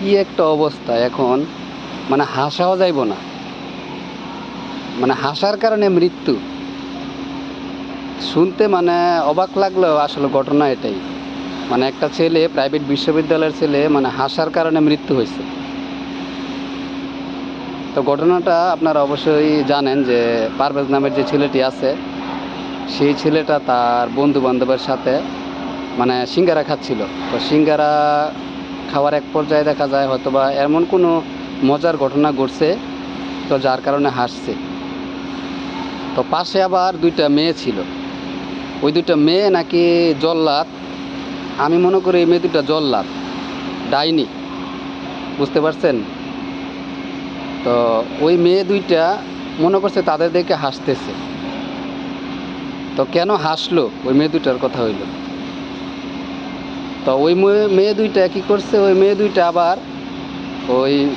কি একটা অবস্থা এখন? মানে হাসাও যাইব না। মানে হাসার কারণে মৃত্যু। শুনতে মানে অবাক লাগলেও আসলে ঘটনা এটাই। মানে একটা ছেলে প্রাইভেট বিশ্ববিদ্যালয়ের ছেলে মানে হাসার কারণে মৃত্যু হয়েছে। তো ঘটনাটা আপনারা অবশ্যই জানেন যে পারভেজ নামের যে ছেলেটি আছে, সেই ছেলেটা তার বন্ধু বান্ধবের সাথে মানে সিঙ্গারা খাচ্ছিল। তো সিঙ্গারা খাওয়ার এক পর্যায়ে দেখা যায় হয়তোবা এমন কোনো মজার ঘটনা ঘটছে, তো যার কারণে হাসছে। তো পাশে আবার দুইটা মেয়ে ছিল। ওই দুইটা মেয়ে নাকি জল্লাদ। আমি মনে করি এই মেয়ে দুটা জল্লাদ, ডাইনি। বুঝতে পারছেন? তো ওই মেয়ে দুইটা মনে করছে তাদের দেখে হাসতেছে। তো কেন হাসলো? ওই মেয়ে দুটার কথা হইল। তো ওই মেয়ে- দুইটা কি করছে, ওই মেয়ে দুইটা আবার ওই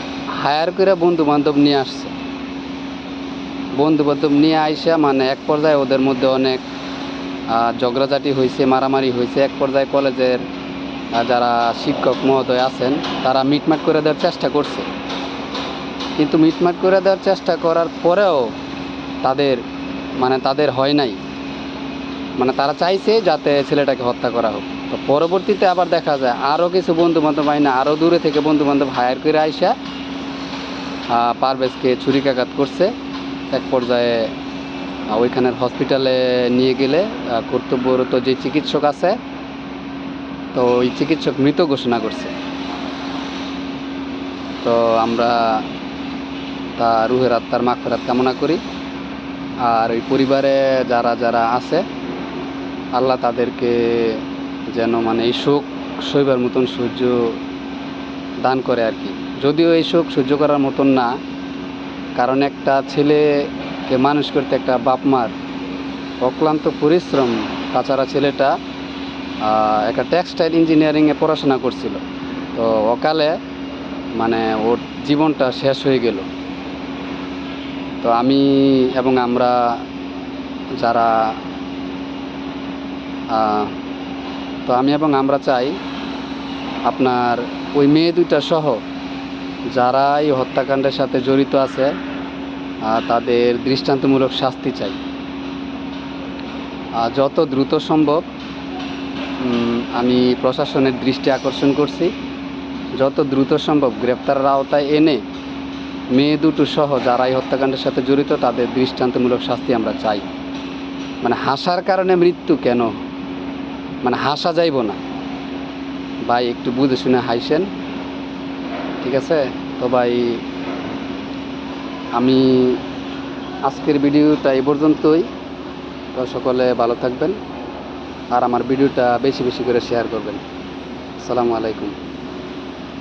হায়ার করে বন্ধু বান্ধব নিয়ে আসছে। বন্ধু বান্ধব নিয়ে আইসা মানে এক পর্যায়ে ওদের মধ্যে অনেক ঝগড়াঝাটি হয়েছে মারামারি হয়েছে এক পর্যায়ে কলেজের যারা শিক্ষক মহোদয় আছেন, তারা মিটমাট করে দেওয়ার চেষ্টা করছে। কিন্তু মিটমাট করে দেওয়ার চেষ্টা করার পরেও তাদের মানে তাদের হয় নাই। মানে তারা চাইছে যাতে ছেলেটাকে হত্যা করা হোক। পরবর্তীতে আবার দেখা যায় আরও কিছু বন্ধু বান্ধব হয় না আরও দূরে থেকে বন্ধু বান্ধব হায়ার করে আইসা পারভেজকে ছুরিকাঘাত করছে। এক পর্যায়ে ওইখানের হসপিটালে নিয়ে গেলে কর্তব্যরত যে চিকিৎসক আছে, তো ওই চিকিৎসক মৃত ঘোষণা করছে। তো আমরা তা রুহের আত্মার মাগফেরাত কামনা করি। আর ওই পরিবারে যারা যারা আছে, আল্লাহ তাদেরকে যেন মানে এই শোক সইবার মতন সূর্য দান করে আর কি। যদিও এই শোক সহ্য করার মতন না, কারণ একটা ছেলেকে মানুষ করতে একটা বাপ মার অক্লান্ত পরিশ্রম, তাছাড়া ছেলেটা একটা টেক্সটাইল ইঞ্জিনিয়ারিংয়ে পড়াশোনা করছিল। তো অকালে মানে ওর জীবনটা শেষ হয়ে গেল। তো আমি এবং আমরা যারা তো আমি এবং আমরা চাই আপনার ওই মেয়ে দুইটা সহ যারা এই হত্যাকাণ্ডের সাথে জড়িত আছে তাদের দৃষ্টান্তমূলক শাস্তি চাই। যত দ্রুত সম্ভব আমি প্রশাসনের দৃষ্টি আকর্ষণ করছি। যত দ্রুত সম্ভব গ্রেপ্তারের আওতায় এনে মেয়ে দুটো সহ যারা এই হত্যাকাণ্ডের সাথে জড়িত, তাদের দৃষ্টান্তমূলক শাস্তি আমরা চাই। মানে হাসার কারণে মৃত্যু কেন? মানে হাসা যাইব না। ভাই, একটু বুঝে শুনে হাসেন। ঠিক আছে? তো ভাই, আমি আজকের ভিডিওটা এ পর্যন্তই। তো সকলে ভালো থাকবেন। আর আমার ভিডিওটা বেশি বেশি করে শেয়ার করবেন। আসসালামু আলাইকুম।